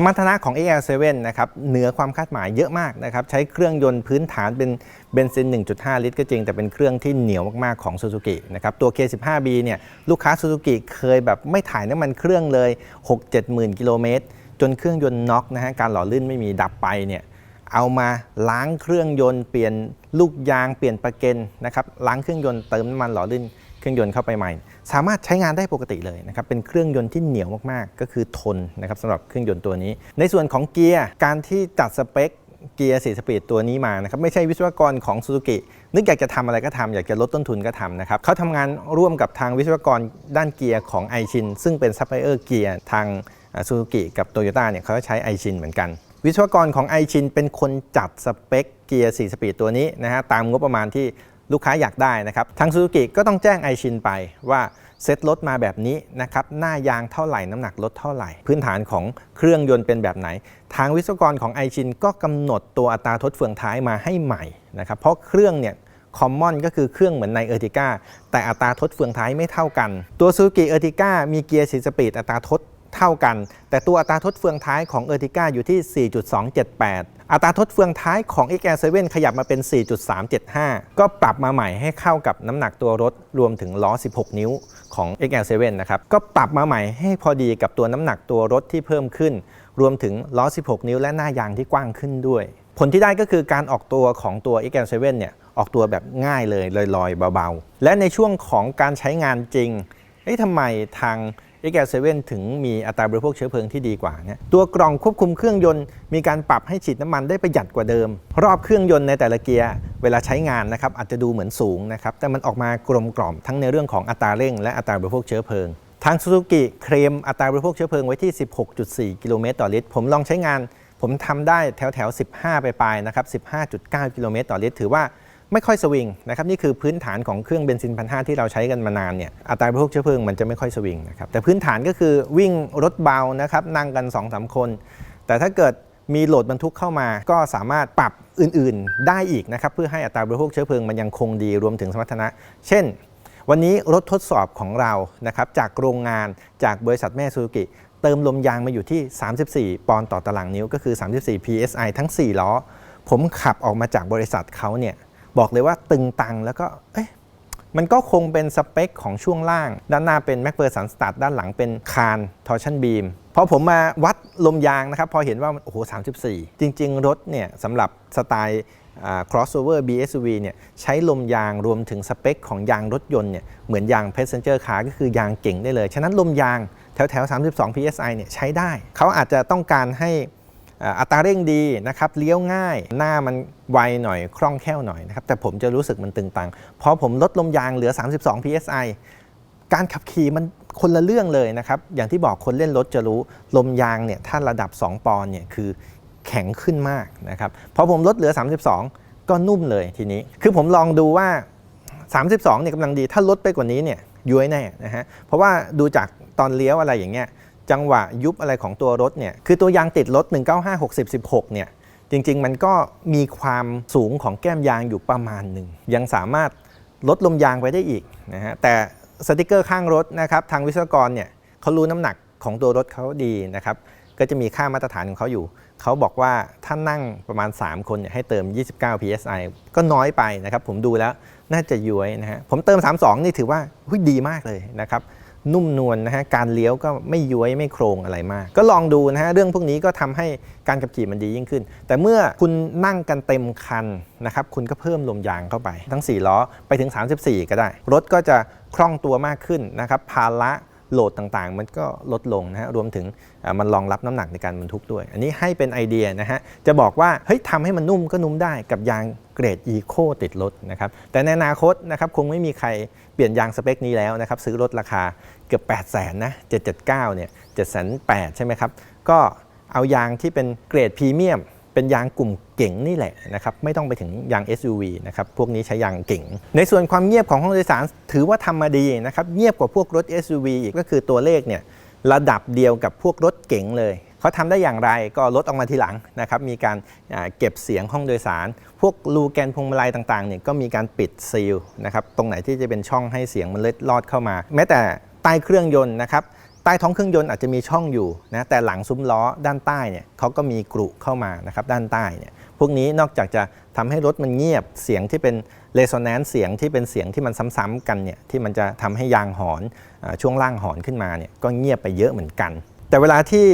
สมรรถนะของ AL7 นะครับเหนือความคาดหมายเยอะมากนะครับใช้เครื่องยนต์พื้นฐานเป็นเบนซิน 1.5 ลิตรก็จริง แต่เป็นเครื่องที่เหนียวมาก ๆ ของ Suzuki นะครับตัว K15B เนี่ยลูกค้า Suzuki เคยแบบไม่ถ่ายน้ำมันเครื่องเลย 6-7หมื่นกิโลเมตร จนเครื่องยนต์น็อกนะฮะการหล่อลื่นไม่มีดับไปเนี่ยเอามาล้างเครื่องยนต์เปลี่ยนลูกยางเปลี่ยนประเก็นนะครับล้างเครื่องยนต์เติมน้ำมันหล่อลื่น เครื่องยนต์เข้าไปใหม่ สามารถใช้งานได้ปกติเลยนะครับเป็นเครื่องยนต์ที่เหนียวมากๆ ก็คือทนนะครับสำหรับเครื่องยนต์ตัวนี้ ในส่วนของเกียร์การที่จัดสเปคเกียร์4สปีดตัวนี้มานะครับไม่ใช่วิศวกรของ Suzuki นึกอยากจะทำอะไรก็ทำอยากจะลดต้นทุนก็ทำนะครับเขาทำงานร่วมกับทางวิศวกรด้านเกียร์ของไอชินซึ่งเป็นซัพพลายเออร์เกียร์ทางซูซูกิกับโตโยต้าเนี่ยเขาก็ใช้ไอชินเหมือนกัน วิศวกรของไอชินเป็นคนจัดสเปคเกียร์4สปีดตัวนี้นะฮะตามงบประมาณที่ ลูกค้าอยากได้นะครับทางซูซูกิก็ต้องแจ้งไอชินไปว่าเซ็ตรถมาแบบนี้นะครับหน้ายางเท่าไหร่น้ำหนักรถเท่าไหร่ พื้นฐานของเครื่องยนต์เป็นแบบไหน ทางวิศวกรของไอชินก็กำหนดตัวอัตราทดเฟืองท้ายมาให้ใหม่นะครับเพราะเครื่องเนี่ยคอมมอนก็คือเครื่องเหมือนในเออร์ติก้าแต่อัตราทดเฟืองท้ายไม่เท่ากัน ตัวซูกิเออร์ติก้ามีเกียร์สีสปีดอัตราทด เท่ากัน แต่ตัวอัตราทดเฟืองท้ายของเออร์ติก้าอยู่ที่ 4.278 อัตราทดเฟืองท้ายของ XL7 ขยับมาเป็น 4.375 ก็ปรับมาใหม่ให้เข้ากับน้ำหนักตัวรถรวมถึงล้อ 16 นิ้วของ XL7 นะครับ ก็ปรับมาใหม่ให้พอดีกับตัวน้ำหนักตัวรถที่เพิ่มขึ้น รวมถึงล้อ 16 นิ้วและหน้ายางที่กว้างขึ้นด้วย ผลที่ได้ก็คือการออกตัวของตัว XL7 เนี่ยออกตัวแบบง่ายเลยลอยๆเบาๆ และในช่วงของการใช้งานจริงเอ๊ะทำไมทาง XL7 ถึงมีอัตราบริโภคเชื้อเพลิงที่ดีกว่าเนี่ยตัวกล่องควบคุมเครื่องยนต์มีการปรับให้ฉีดน้ำมันได้ประหยัดกว่าเดิม รอบเครื่องยนต์ในแต่ละเกียร์เวลาใช้งานนะครับอาจจะดูเหมือนสูงนะครับแต่มันออกมากลมกล่อมทั้งในเรื่องของอัตราเร่ง และอัตราบริโภคเชื้อเพลิงทาง Suzuki เคลมอัตราบริโภคเชื้อเพลิงไว้ที่ 16.4 กิโลเมตรต่อลิตร ผมลองใช้งาน ผมทำได้แถวแถว 15 ไปปลายนะครับ 15.9 กิโลเมตรต่อลิตร ถือว่า ไม่ค่อยสวิงนะครับนี่คือพื้นฐานของเครื่องเบนซินพันห้าที่เราใช้กันมานานเนี่ยอัตราบริโภคเชื้อเพลิงมันจะไม่ค่อยสวิงนะครับแต่พื้นฐานก็คือวิ่งรถเบานะครับนั่งกัน2-3คน แต่ถ้าเกิดมีโหลดบรรทุกเข้ามาก็สามารถปรับอื่นๆ ได้อีกนะครับเพื่อให้อัตราบริโภคเชื้อเพลิงมันยังคงดีรวมถึงสมรรถนะ เช่น วันนี้รถทดสอบของเรานะครับจากโรงงานจากบริษัทแม่ซูซูกิเติมลมยางมาอยู่ที่ 34 ปอนด์ต่อตารางนิ้วก็คือ 34 psi ทั้ง 4 ล้อ ผมขับออกมาจากบริษัทเขาเนี่ย บอกเลยว่าตึงตังแล้วก็เอ๊ะมันก็คงเป็นสเปคของช่วงล่าง ด้านหน้าเป็น m a c p h e r s o n Start ด้านหลังเป็นคานทอร์ชันบีมพอผมมาวัดลมยางนะครับ พอเห็นว่าโอ้โห 34 จริง ๆ รถเนี่ยสำหรับสไตล์อ่า crossover BSUV เนี่ยใช้ลมยางรวมถึงสเปคของยางรถยนต์เนี่ยเหมือนยาง passenger car ก็คือยางเก่งได้เลย ฉะนั้นลมยางแถวแถว32 psi เนี่ยใช้ได้ เขาอาจจะต้องการให้ อัตราเร่งดีนะครับเลี้ยวง่าย หน้ามันไวหน่อยคล่องแคล่วหน่อยนะครับแต่ผมจะรู้สึกมันตึงตังพอผมลดลมยางเหลือ 32 psi การขับขี่มันคนละเรื่องเลยนะครับอย่างที่บอกคนเล่นรถจะรู้ลมยางเนี่ยถ้าระดับ 2 ปอนเนี่ยคือแข็งขึ้นมากนะครับพอผมลดเหลือ 32 ก็นุ่มเลยทีนี้ คือผมลองดูว่า 32เนี่ยกำลังดีถ้าลดไปกว่านี้เนี่ยย้วยแน่นะฮะเพราะว่าดูจากตอนเลี้ยวอะไรอย่างเงี้ย จังหวะยุบอะไรของตัวรถเนี่ยคือตัวยางติดรถ 195 60 16 เนี่ยจริง ๆ มันก็มีความสูงของแก้มยางอยู่ประมาณหนึ่งยังสามารถลดลมยางไปได้อีกนะฮะแต่สติกเกอร์ข้างรถนะครับทางวิศวกรเนี่ยเขารู้น้ำหนักของตัวรถเขาดีนะครับก็จะมีค่ามาตรฐานของเขาอยู่ เขาบอกว่าถ้านั่งประมาณ 3 คนเนี่ยให้เติม 29 psi ก็น้อยไปนะครับ ผมดูแล้วน่าจะย้วยนะฮะผมเติม 32 นี่ถือว่าดีมากเลยนะครับ นุ่มนวลนะฮะการเลี้ยวก็ไม่ย้วยไม่โครงอะไรมาก ก็ลองดูนะฮะเรื่องพวกนี้ก็ทำให้การขับขี่มันดียิ่งขึ้น แต่เมื่อคุณนั่งกันเต็มคันนะครับคุณก็เพิ่มลมยางเข้าไป ทั้ง 4 ล้อไปถึง 34 ก็ได้ รถก็จะคล่องตัวมากขึ้นนะครับภาระโหลดต่างๆ มันก็ลดลงนะฮะ รวมถึงมันรองรับน้ำหนักในการบรรทุกด้วย อันนี้ให้เป็นไอเดียนะฮะ จะบอกว่า เฮ้ยทำให้มันนุ่มก็นุ่มได้กับยางเกรดอีโคติดรถนะครับ แต่ในอนาคตนะครับคงไม่มีใคร เปลี่ยนยางสเปคนี้แล้วนะครับซื้อรถราคาเกือบ 8 0 0 0 0นนะ779เนี่ย708ใช่ไหมครับก็เอายางที่เป็นเกรดพรีเมียม เป็นยางกลุ่มเก่งนี่แหละนะครับไม่ต้องไปถึงยาง SUV นะครับพวกนี้ใช้ยางเก่ง ในส่วนความเงียบของห้องโดยสารถือว่าทำมาดีนะครับเงียบกว่าพวกรถ SUV อีกก็คือตัวเลขเนี่ยระดับเดียวกับพวกรถเก๋งเลย เขาทำได้อย่างไรก็ลดออกมาทีหลังนะครับมีการเก็บเสียงห้องโดยสาร พวกรูแกนพวงมาลัยต่างๆเนี่ยก็มีการปิดซีลนะครับตรงไหนที่จะเป็นช่องให้เสียงมันเล็ดลอดเข้ามา แม้แต่ใต้เครื่องยนต์นะครับใต้ท้องเครื่องยนต์อาจจะมีช่องอยู่นะแต่หลังซุ้มล้อด้านใต้เนี่ยเขาก็มีกรุเข้ามานะครับด้านใต้เนี่ยพวกนี้นอกจากจะทำให้รถมันเงียบเสียงที่เป็นเรโซแนนซ์เสียงที่เป็นเสียงที่มันซ้ำๆกันเนี่ยที่มันจะทำให้ยางหอนอช่วงล่างหอนขึ้นมาเนี่ยก็เงียบไปเยอะเหมือนกัน แต่เวลาที่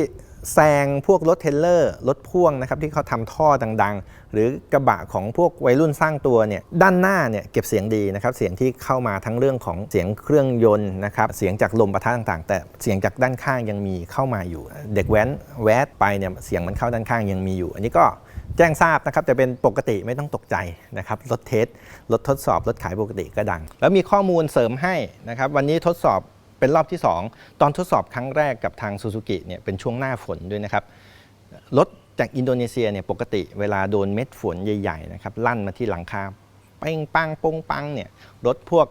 แซงพวกรถเทลเลอร์รถพ่วงนะครับที่เขาทำท่อดังๆ หรือกระบะของพวกวัยรุ่นสร้างตัวเนี่ยด้านหน้าเนี่ยเก็บเสียงดีนะครับเสียงที่เข้ามาทั้งเรื่องของเสียงเครื่องยนต์นะครับเสียงจากลมปะทะต่างๆ แต่เสียงจากด้านข้างยังมีเข้ามาอยู่ เด็กแว้นแวดไปเนี่ยเสียงมันเข้าด้านข้างยังมีอยู่ อันนี้ก็แจ้งทราบนะครับแต่เป็นปกติไม่ต้องตกใจนะครับรถเทสรถทดสอบรถขายปกติก็ดัง แล้วมีข้อมูลเสริมให้นะครับวันนี้ทดสอบ เป็นรอบที่ 2 ตอนทดสอบครั้งแรกกับทางซูซูกิเนี่ยเป็นช่วงหน้าฝนด้วยนะครับรถจากอินโดนีเซียเนี่ยปกติเวลาโดนเม็ดฝนใหญ่ๆนะครับลั่นมาที่หลังคาเป้งปังปงปังเนี่ยรถพวก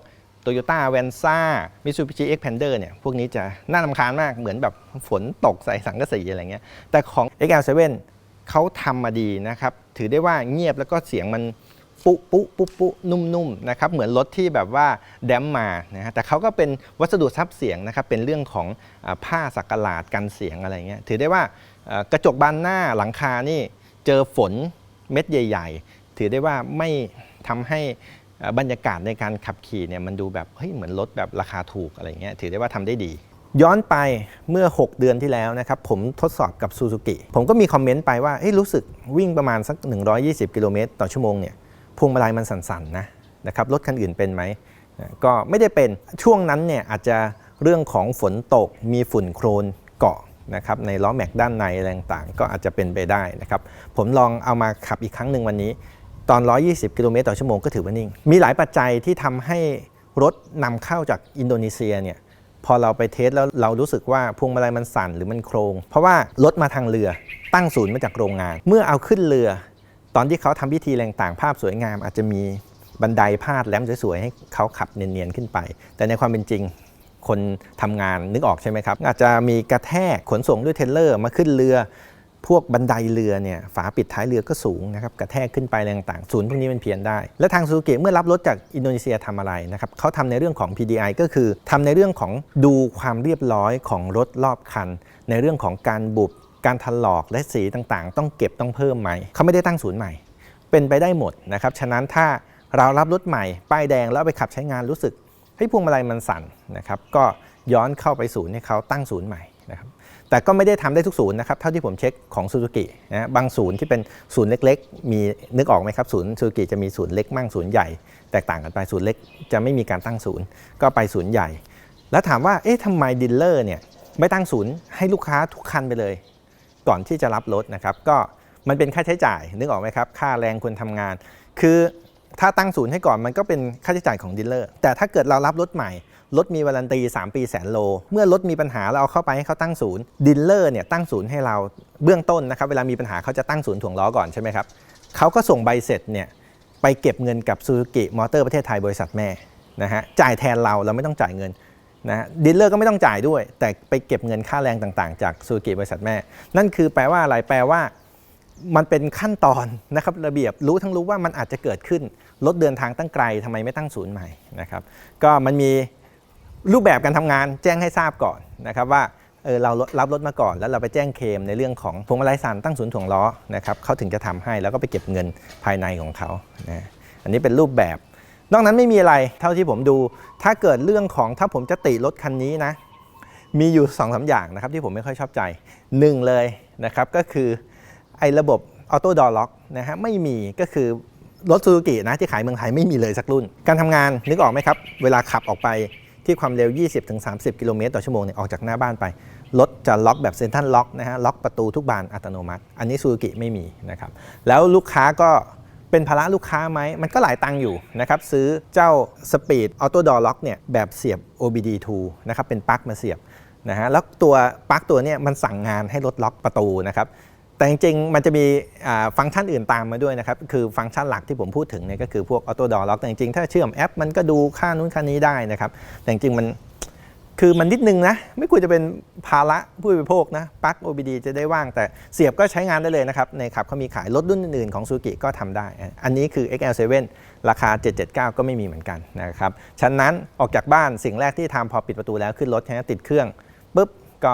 t o y ยต้าแวนซ่ามิซูบิชิเอ็กแพนเดอร์เนี่ยพวกนี้จะน่าลำคาญมากเหมือนแบบฝนตกใส่สังกะสีอะไรเงี้ยแต่ของ XL7 เขาทำมาดีนะครับ ถือได้ว่าเงียบแล้วก็เสียงมัน ปุ๊ปุ๊ปุ๊ปุ๊นุ่มๆนะครับเหมือนรถที่แบบว่าแดมมานะฮะแต่เขาก็เป็นวัสดุซับเสียงนะครับเป็นเรื่องของอผ้าสักหลาดกันเสียงอะไรเงี้ยถือได้ว่ากระจกบานหน้าหลังคานี่เจอฝนเม็ดใหญ่ ๆ ถือได้ว่าไม่ทำให้บรรยากาศในการขับขี่เนี่ยมันดูแบบเฮ้ยเหมือนรถแบบราคาถูกอะไรเงี้ยถือได้ว่าทำได้ดี ย้อนไปเมื่อ 6 เดือนที่แล้วนะครับผมทดสอบกับซูซูกิผมก็มีคอมเมนต์ไปว่าเอ้ยรู้สึกวิ่งประมาณสัก 120 กิโลเมตรต่อชั่วโมงเนี่ย พวงมาลัยมันสั่นๆนะนะครับรถคันอื่นเป็นไหมนะก็ไม่ได้เป็นช่วงนั้นเนี่ยอาจจะเรื่องของฝนตกมีฝุ่นโครนเกาะนะครับในล้อแม็กด้านในอะไรต่างๆก็อาจจะเป็นไปได้นะครับผมลองเอามาขับอีกครั้งหนึ่งวันนี้ ตอน 120 กิโลเมตรต่อชั่วโมงก็ถือว่านิ่ง มีหลายปัจจัยที่ทำให้รถนำเข้าจากอินโดนีเซียเนี่ยพอเราไปเทสแล้วเรารู้สึกว่าพวงมาลัยมันสั่นหรือมันโครง เพราะว่ารถมาทางเรือตั้งศูนย์มาจากโรงงาน เมื่อเอาขึ้นเรือ ตอนที่เขาทำพิธีแรงต่างภาพสวยงาม อาจจะมีบันไดพาดแหลมสวยๆให้เขาขับเนียนๆขึ้นไป แต่ในความเป็นจริงคนทำงานนึกออกใช่ไหมครับ อาจจะมีกระแทกขนส่งด้วยเทเลอร์มาขึ้นเรือ พวกบันไดเรือเนี่ยฝาปิดท้ายเรือก็สูงนะครับกระแทกขึ้นไปอะไรต่างศูนย์พวกนี้มันเพี้ยนได้ และทางซูซูกิเมื่อรับรถจากอินโดนีเซียทำอะไรนะครับเขาทำในเรื่องของ PDI ก็คือทำในเรื่องของดูความเรียบร้อยของรถรอบคัน ในเรื่องของการบุบ การถลอกและสีต่างๆ ต้องเก็บต้องเพิ่มไหมเขาไม่ได้ตั้งศูนย์ใหม่ เป็นไปได้หมดนะครับฉะนั้นถ้าเรารับรถใหม่ ป้ายแดงแล้วไปขับใช้งานรู้สึกเฮ้ยพวงมาลัยมันสั่นนะครับก็ย้อนเข้าไปศูนย์ให้เขาตั้งศูนย์ใหม่นะครับแต่ก็ไม่ได้ทำได้ทุกศูนย์นะครับเท่าที่ผมเช็คของซูซูกินะบางศูนย์ที่เป็นศูนย์เล็กๆ มีนึกออกไหมครับศูนย์ซูซูกิจะมีศูนย์เล็กมั่งศูนย์ใหญ่แตกต่างกันไปศูนย์เล็กจะไม่มีการตั้งศูนย์ก็ไปศูนย์ใหญ่ แล้วถามว่าเอ๊ะทำไมดีลเลอร์เนี่ยไม่ตั้งศูนย์ให้ลูกค้าทุกคันไปเลย ก่อนที่จะรับรถนะครับ ก็มันเป็นค่าใช้จ่ายนึกออกไหมครับ ค่าแรงคนทำงาน คือถ้าตั้งศูนย์ให้ก่อนมันก็เป็นค่าใช้จ่ายของดีลเลอร์ แต่ถ้าเกิดเรารับรถใหม่ รถมีวารันตี 3 ปีแสนโล เมื่อรถมีปัญหาเราเอาเข้าไปให้เขาตั้งศูนย์ดีลเลอร์เนี่ยตั้งศูนย์ให้เราเบื้องต้นนะครับ เวลามีปัญหาเขาจะตั้งศูนย์ถ่วงล้อก่อนใช่ไหมครับเขาก็ส่งใบเสร็จเนี่ยไปเก็บเงินกับซูซูกิมอเตอร์ประเทศไทยบริษัทแม่นะฮะจ่ายแทนเราเราไม่ต้องจ่ายเงิน นะดีลเลอร์ก็ไม่ต้องจ่ายด้วย แต่ไปเก็บเงินค่าแรงต่างๆ จากซูซูกิบริษัทแม่ นั่นคือแปลว่าอะไรแปลว่า มันเป็นขั้นตอนนะครับระเบียบรู้ทั้งรู้ว่ามันอาจจะเกิดขึ้นรถเดินทางตั้งไกลทำไมไม่ตั้งศูนย์ใหม่นะครับ ก็มันมีรูปแบบการทำงานแจ้งให้ทราบก่อนนะครับว่าเออเรารับรถมาก่อนแล้วเราไปแจ้งเคมในเรื่องของพวงมาลัยสันตั้งศูนย์ถ่วงล้อนะครับเขาถึงจะทำให้แล้วก็ไปเก็บเงินภายในของเขานะอันนี้เป็นรูปแบบ นอกนั้นไม่มีอะไรเท่าที่ผมดู ถ้าเกิดเรื่องของถ้าผมจะติรถคันนี้นะ มีอยู่2อสาอย่างนะครับที่ผมไม่ค่อยชอบใจหนึ่งเลยนะครับก็คือไอ้ระบบออโต้ดอล็อกนะฮะไม่มีก็คือรถซูซูกินะที่ขายเมืองไทยไม่มีเลยสักรุ่น การทำงานนึกออกไหมครับ เวลาขับออกไปที่ความเร็ว 20-30 กิโลเมตรต่อชั่วโมงเนี่ยออกจากหน้าบ้านไป รถจะล็อกแบบเซ็นทรัลล็อกนะฮะล็อกประตูทุกบานอัตโนมัติ อันนี้ซูซูกิไม่มีนะครับแล้วลูกค้าก็ เป็นภาระลูกค้าไหม มันก็หลายตังค์อยู่นะครับ ซื้อเจ้า Speed Auto Door Lock เนี่ยแบบเสียบ OBD2 นะครับ เป็นปลั๊กมาเสียบนะฮะ แล้วตัวปลั๊กตัวเนี้มันสั่งงานให้รถล็อกประตูนะครับ แต่จริงๆ มันจะมีฟังก์ชันอื่นตามมาด้วยนะครับ คือฟังก์ชันหลักที่ผมพูดถึงเนี่ยก็คือพวก Auto Door Lock แต่จริงๆ ถ้าเชื่อมแอปมันก็ดูค่านู้นค่านี้ได้นะครับ แต่จริงๆ มัน คือมันนิดนึงนะ ไม่ควรจะเป็นภาระผู้บริโภคนะปลั๊ก OBD จะได้ว่างแต่เสียบก็ใช้งานได้เลยนะครับ ในขับเขามีขายรถรุ่นอื่นๆของซูกิก็ทำได้ อันนี้คือ XL7 ราคา 779 ก็ไม่มีเหมือนกันนะครับฉะนั้นออกจากบ้านสิ่งแรกที่ทำพอปิดประตูแล้วขึ้นรถใช่ไหมติดเครื่องปุ๊บก็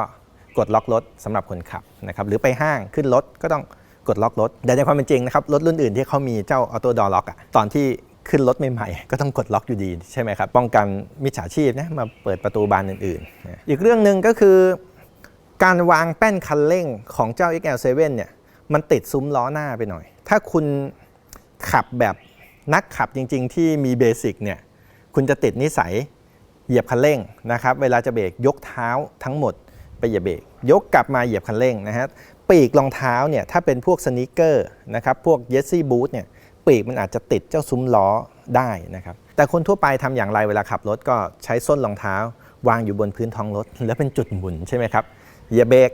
กดล็อกรถสำหรับคนขับนะครับหรือไปห้างขึ้นรถก็ต้องกดล็อกรถแต่ในความเป็นจริงนะครับรถรุ่นอื่นที่เขามีเจ้าออโต้ดอล็อกอะตอนที่ ขึ้นรถใหม่ๆ ก็ต้องกดล็อกอยู่ดีใช่ไหมครับ ป้องกันมิจฉาชีพนะมาเปิดประตูบานอื่นๆนอีกเรื่องหนึ่งก็คือ การวางแป้นคันเร่งของเจ้า XL7 เนี่ยมันติดซุ้มล้อหน้าไปหน่อย ถ้าคุณขับแบบนักขับจริงๆ ที่มีเบสิกเนี่ยคุณจะติดนิสัยเหยียบคันเร่งนะครับ เวลาจะเบรกยกเท้าทั้งหมดไปเหยียบเบรกยกกลับมาเหยียบคันเร่งนะฮะปีกรองเท้าเนี่ยถ้าเป็นพวกสนิเกอร์นะครับพวกเยสซี่บูทเนี่ย ปีกมันอาจจะติดเจ้าซุ้มล้อได้นะครับ แต่คนทั่วไปทำอย่างไรเวลาขับรถก็ใช้ส้นรองเท้า วางอยู่บนพื้นท้องรถ แล้วเป็นจุดหมุนใช่ไหมครับเหยียบเบรก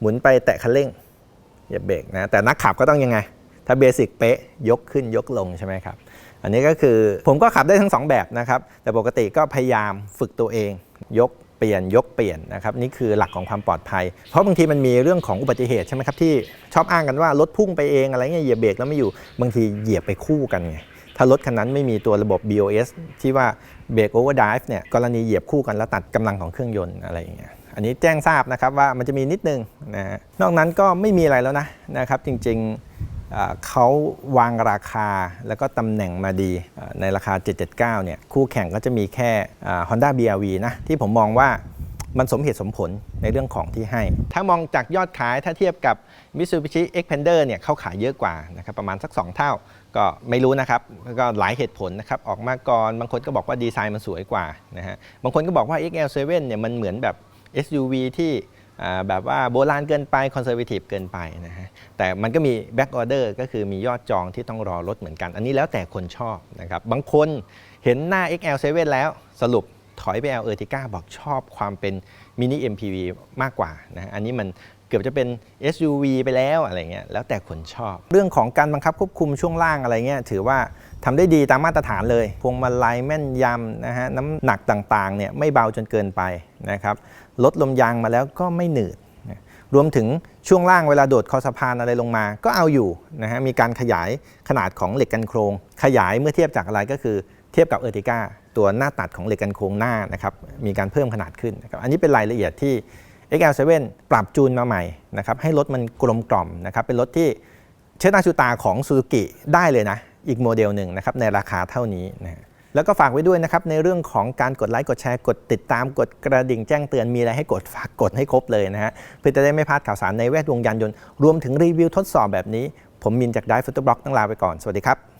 หมุนไปแตะคันเร่งเหยียบเบรกนะแต่นักขับก็ต้องยังไง ถ้าเบสิกเป๊ะยกขึ้นยกลงใช่ไหมครับอันนี้ก็คือผมก็ขับได้ทั้งสองแบบนะครับ แต่ปกติก็พยายามฝึกตัวเอง ยก ปลี่ยนยกเปลี่ยนนะครับนี่คือหลักของความปลอดภัย เพราะบางทีมันมีเรื่องของอุบัติเหตุใช่ไหมครับที่ชอบอ้างกันว่ารถพุ่งไปเองอะไรเงี้ยเหยียบเบรกแล้วไม่อยู่บางทีเหยียบไปคู่กันไงถ้ารถคันนั้นไม่มีตัวระบบ BOS ที่ว่าเบรกโอเวอร์ดิฟเนี่ยกรณีเหยียบคู่กันแล้วตัดกำลังของเครื่องยนต์อะไรอย่างเงี้ยอันนี้แจ้งทราบนะครับว่ามันจะมีนิดนึงนะนอกนั้นก็ไม่มีอะไรแล้วนะนะครับจริงๆ เขาวางราคาแล้วก็ตำแหน่งมาดีในราคา 779 เนี่ยคู่แข่งก็จะมีแค่อ่า Honda BRV นะที่ผมมองว่ามันสมเหตุสมผลในเรื่องของที่ให้ ถ้ามองจากยอดขายถ้าเทียบกับ Mitsubishi Xpander เนี่ยเขาขายเยอะกว่านะครับประมาณสัก 2 เท่า ก็ไม่รู้นะครับ ก็หลายเหตุผลนะครับ ออกมาก่อน บางคนก็บอกว่าดีไซน์มันสวยกว่านะฮะบางคนก็บอกว่า XL7 เนี่ยมันเหมือนแบบ SUV ที่อ่ แบบว่าโบราณเกินไปคอนเซอร์วทีฟเกินไปนะฮะแต่มันก็มีแบ็กออเดอร์ก็คือมียอดจองที่ต้องรอรถเหมือนกัน อันนี้แล้วแต่คนชอบนะครับบางคนเห็นหน้า XL7 แล้วสรุปถอยไปเอาเออร์ติก้าบอกชอบความเป็นมินิ MPV มากกว่านะฮะอันนี้มันเกือบจะเป็น SUV ไปแล้วอะไรเงี้ยแล้วแต่คนชอบ เรื่องของการบังคับควบคุมช่วงล่างอะไรเงี้ยถือว่าทำได้ดีตามมาตรฐานเลย พวงมาลัยแม่นยำนะฮะน้ำหนักต่างๆเนี่ยไม่เบาจนเกินไป นะครับลดลมยางมาแล้วก็ไม่หนืดรวมถึงช่วงล่างเวลาโดดคอสะพานอะไรลงมา ก็เอาอยู่นะฮะมีการขยายขนาดของเหล็กกันโครง ขยายเมื่อเทียบจากอะไรก็คือเทียบกับเออร์ติก้าตัวหน้าตัดของเหล็กกันโครงหน้านะครับมีการเพิ่มขนาดขึ้นนะครับอันนี้เป็นรายละเอียดที่ XL7 ปรับจูนมาใหม่นะครับให้รถมันกลมกล่อมนะครับเป็นรถที่เชิดหน้าชูตาของ Suzuki ได้เลยนะอีกโมเดลหนึ่งนะครับในราคาเท่านี้นะฮะ แล้วก็ฝากไว้ด้วยนะครับในเรื่องของการกดไลค์กดแชร์กดติดตามกดกระดิ่งแจ้งเตือนมีอะไรให้กดฝากกดให้ครบเลยนะฮะเพื่อจะได้ไม่พลาดข่าวสารในแวดวงยานยนต์รวมถึงรีวิวทดสอบแบบนี้ ผมมินจากไดฟ์ฟุตบล็อกต้องลาไปก่อนสวัสดีครับ